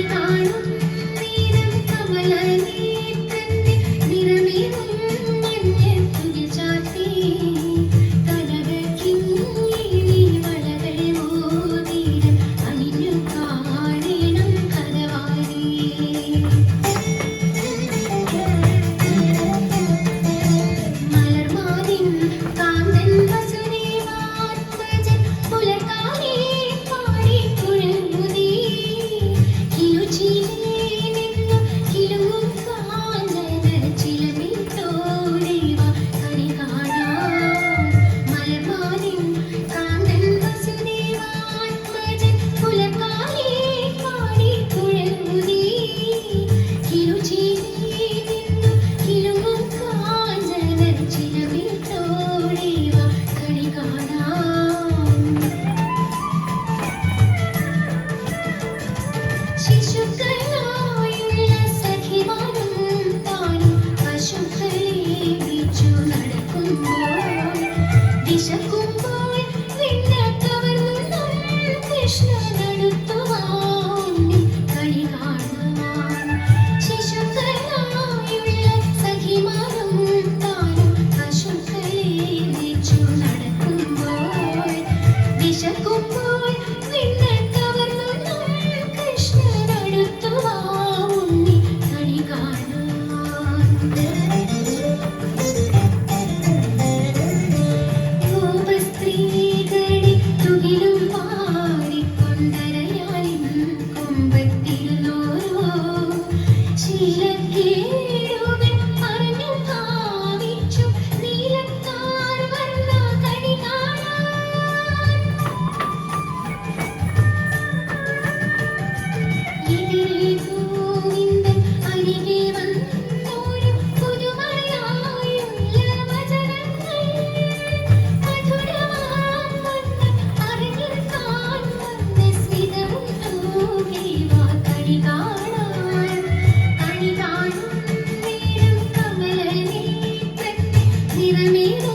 ಕಾಣುತ್ತ വിശക്കുമ്പോൾ നിന്നെ കവർന്നു കൃഷ്ണനടുത്തു Even me, though.